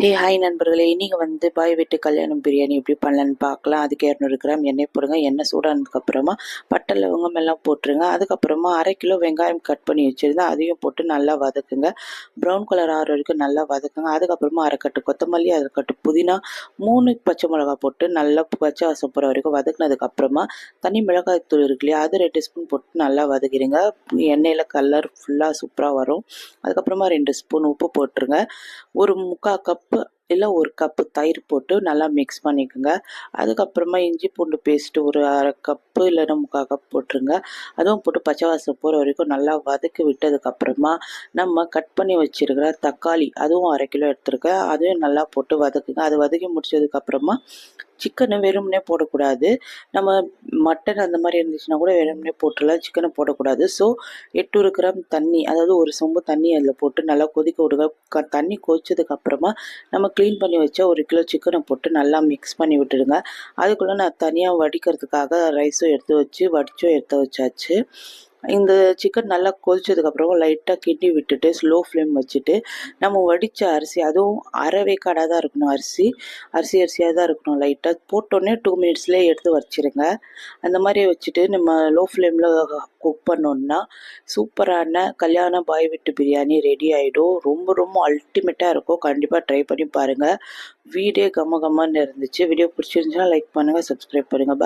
ஏ hi நண்பர்களே. இன்றைக்கி வந்து பாய் வீட்டு கல்யாணம் பிரியாணி எப்படி பண்ணலான்னு பார்க்கலாம். அதுக்கு இரநூறு கிராம் எண்ணெய் போடுங்க. எண்ணெய் சூடானதுக்கப்புறமா பட்டை லவங்கம் எல்லாம் போட்டுருங்க. அதுக்கப்புறமா அரை கிலோ வெங்காயம் கட் பண்ணி வச்சுருந்தேன். அதையும் போட்டு நல்லா வதக்குங்க. ப்ரௌன் கலர் ஆறு வரைக்கும் நல்லா வதக்குங்க. அதுக்கப்புறமா அரைக்கட்டு கொத்தமல்லி அரைக்கட்டு புதினா மூணு பச்சை மிளகா போட்டு நல்லா பச்சை வாசம் போகிற வரைக்கும் வதக்குனதுக்கப்புறமா தனி மிளகாய் தூள் இருக்கு இல்லையா? அது ரெண்டு ஸ்பூன் போட்டு நல்லா வதக்கிடுங்க. எண்ணெயில் கலர் ஃபுல்லாக சூப்பராக வரும். அதுக்கப்புறமா ரெண்டு ஸ்பூன் உப்பு போட்டுருங்க. ஒரு முக்கால் கப்பு இல்லை ஒரு கப்பு தயிர் போட்டு நல்லா மிக்ஸ் பண்ணிக்கோங்க. அதுக்கப்புறமா இஞ்சி பூண்டு பேஸ்ட்டு ஒரு அரை கப்பு இல்லைன்னா முக்கால் கப் போட்டுருங்க. அதுவும் போட்டு பச்சை வாசம் போகிற வரைக்கும் நல்லா வதக்கி விட்டதுக்கப்புறமா நம்ம கட் பண்ணி வச்சுருக்கிற தக்காளி அதுவும் அரை கிலோ எடுத்துருக்கேன். அதையும் நல்லா போட்டு வதக்குங்க. அது வதக்கி முடிச்சதுக்கப்புறமா சிக்கனை வெறும்னே போடக்கூடாது. நம்ம மட்டன் அந்த மாதிரி இருந்துச்சுன்னா கூட வெறும்னே போட்டுடலாம். சிக்கனை போடக்கூடாது. ஸோ எட்நூறு கிராம் தண்ணி அதாவது ஒரு சொம்பு தண்ணி அதில் போட்டு நல்லா கொதிக்க விடுங்க. க தண்ணி கொதிச்சதுக்கப்புறமா நம்ம க்ளீன் பண்ணி வச்ச ஒரு கிலோ சிக்கனை போட்டு நல்லா மிக்ஸ் பண்ணி விட்டுடுங்க. அதுக்குள்ளே நான் தனியாக வடிக்கிறதுக்காக ரைஸும் எடுத்து வச்சு வடிச்சும் எடுத்து வச்சாச்சு. இந்த சிக்கன் நல்லா கொதிச்சதுக்கப்புறம் லைட்டாக கிண்டி விட்டுட்டு ஸ்லோ ஃப்ளேம் வச்சுட்டு நம்ம வடித்த அரிசி அதுவும் அரைவேக்காடாக தான் இருக்கணும். அரிசி அரிசி அரிசியாக தான் இருக்கணும் லைட்டாக போட்டோன்னே டூ மினிட்ஸ்லேயே எடுத்து வச்சிருங்க. அந்த மாதிரி வச்சுட்டு நம்ம லோ ஃப்ளேமில் குக் பண்ணோன்னா சூப்பரான கல்யாண பாய் விட்டு பிரியாணி ரெடி ஆகிடும் ரொம்ப ரொம்ப அல்டிமேட்டாக இருக்கும். கண்டிப்பாக ட்ரை பண்ணி பாருங்கள் வீடே கம்ம கம்மன்னு இருந்துச்சு. வீடியோ பிடிச்சிருந்துச்சுன்னா லைக் பண்ணுங்கள் சப்ஸ்கிரைப் பண்ணுங்கள்